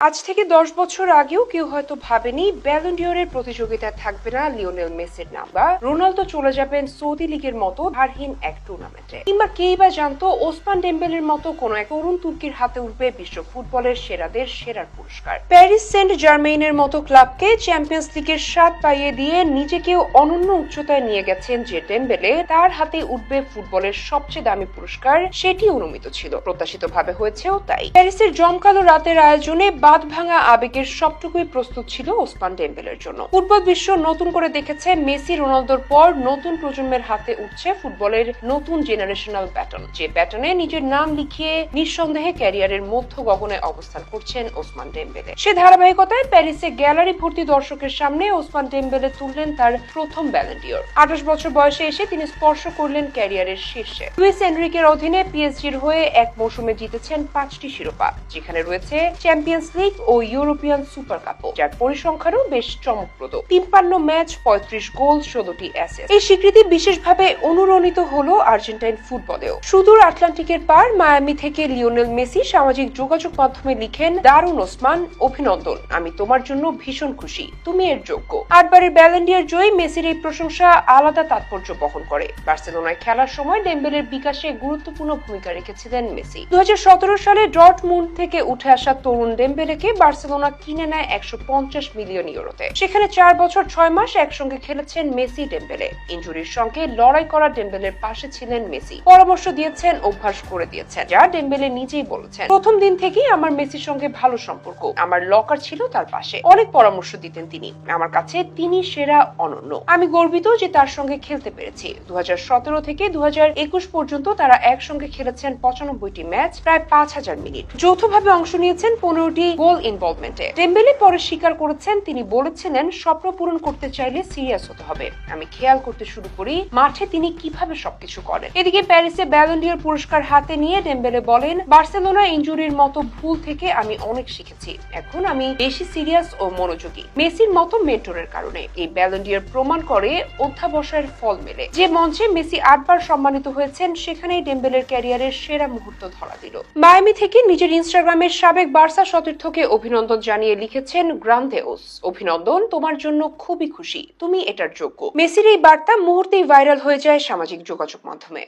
আজ থেকে দশ বছর আগেও কেউ হয়তো ভাবেনি ব্যালন্ডিয়রের প্রতিযোগিতায় থাকবে না লিওনেল মেসির নাম বা রোনালদো চলে যাবেন সৌদি লিগের মতো হারহীন এক টুর্নামেন্টে কিংবা কেই বা জানতো ওসমান ডেম্বেলের মতো কোনো এক তরুণ তুর্কির হাতে উঠবে বিশ্ব ফুটবলের সেরাদের সেরার পুরস্কার। প্যারিস সেন্ট জার্মেইনের মতো ক্লাবকে চ্যাম্পিয়ন্স লিগের স্বাদ পাইয়ে দিয়ে নিজেকেও অনন্য উচ্চতায় নিয়ে গেছেন যে ডেম্বেলে তার হাতে উঠবে ফুটবলের সবচেয়ে দামি পুরস্কার, সেটি অনুমিত ছিল। প্রত্যাশিত ভাবে হয়েছেও তাই। প্যারিসের জমকালো রাতের আয়োজনে বাদ ভাঙা আবেগের সবটুকুই প্রস্তুত ছিল ওসমান ডেম্বেলের জন্য। ফুটবল বিশ্ব নতুন করে দেখেছে মেসি, রোনালদোর পর নতুন প্রজন্মের হাতে উঠছে ফুটবলের নতুন জেনারেশনাল ব্যাটন যে ব্যাটনে নিজের নাম লিখিয়ে নিঃসন্দেহে ক্যারিয়ারের মধ্য গগনে অবস্থান করছেন ওসমান ডেম্বেলে। সে ধারাবাহিকতায় প্যারিসে গ্যালারি ভর্তি দর্শকের সামনে ওসমান ডেম্বেলে তুললেন তার প্রথম ব্যালেন্ডিয়র আঠাশ বছর বয়সে এসে তিনি স্পর্শ করলেন ক্যারিয়ারের শীর্ষে। লুইস এনরিকের অধীনে পিএসজির হয়ে এক মৌসুমে জিতেছেন পাঁচটি শিরোপা, যেখানে রয়েছে চ্যাম্পিয়ন্স লিগ ও ইউরোপিয়ান সুপার কাপও যার পরিসংখ্যানও বেশ চমকপ্রদ। তিপ্পান্ন ম্যাচ, পঁয়ত্রিশ গোল, ষোলোটি অ্যাসেস এই স্বীকৃতি বিশেষভাবে অনুরণিত হলো আর্জেন্টাইন ফুটবলেও। সুদূর আটলান্টিকের পার মায়ামি থেকে লিওনেল মেসি সামাজিক যোগাযোগ মাধ্যমে লিখেন দারুণ ওসমান, অভিনন্দন। আমি তোমার জন্য ভীষণ খুশি। তুমি এর যোগ্য। আটবারের ব্যালেন্ডিয়ার জয়ী মেসির এই প্রশংসা আলাদা তাৎপর্য বহন করে। বার্সেলোনায় খেলার সময় ডেম্বেলের বিকাশে গুরুত্বপূর্ণ ভূমিকা রেখেছিলেন মেসি। দু হাজার সতেরো সালে ডটমুন্ড থেকে উঠে আসা তরুণ ডেম্বেলেকে বার্সেলোনা কিনে নেয় একশো পঞ্চাশ মিলিয়ন ইউরোতে। সেখানে চার বছর ছয় মাস একসঙ্গে খেলেছেন মেসি, ডেম্বেলে। ইঞ্জুরির সঙ্গে লড়াই করা ডেম্বেলের পাশে ছিলেন মেসি। পরামর্শ দিয়েছেন, অভ্যাস করে দিয়েছেন, যা ডেম্বেলে নিজেই বলেছেন। প্রথম দিন থেকেই আমার মেসির সঙ্গে ভালো সম্পর্ক। আমার লকার ছিল তার পাশে। অনেক পরামর্শ দিতেন তিনি। আমার কাছে তিনি সেরা অনন্য। আমি গর্বিত যে তার সঙ্গে খেলতে পেরেছি। দু হাজার সতেরো থেকে দু হাজার একুশ পর্যন্ত তারা একসঙ্গে খেলেছেন পঁচানব্বইটি ম্যাচ, প্রায় পাঁচ হাজার মিনিট। যৌথভাবে অংশ নিয়েছেন পনেরোটি গোল ইনভলভমেন্টে ডেম্বেলে পরে স্বীকার করেছেন, তিনি বলেছিলেন, স্বপ্ন পূরণ করতে চাইলে সিরিয়াস হতে হবে। আমি খেয়াল করতে শুরু করি, মাঠে তিনি কীভাবে সবকিছু করেন। এদিকে প্যারিসে ব্যালন্ডিয়ার পুরস্কার হাতে নিয়ে ডেম্বেলে বলেন, বার্সেলোনা ইঞ্জুরির মতো ভুল থেকে আমি অনেক শিখেছি। এখন আমি বেশি সিরিয়াস ও মনোযোগী। মেসির মতো মেন্টরের কারণে এই ব্যালন্ডিয়ার প্রমাণ করে অধ্যাবসায়ের ফল মেলে। যে মঞ্চে মেসি আটবার সম্মানিত হয়েছেন, সেখানেই ডেম্বেলের ক্যারিয়ারের সেরা মুহূর্ত ধরা দিল। মায়ামি থেকে নিজের ইনস্টাগ্রামের সাবেক বার্সা সতীর্থকে অভিনন্দন জানিয়ে লিখেছেন গ্রান্দেওস অভিনন্দন, তোমার জন্য খুবই খুশি। তুমি এটার যোগ্য। মেসির এই বার্তা মুহূর্তেই ভাইরাল হয়ে যায় সামাজিক যোগাযোগ মাধ্যমে।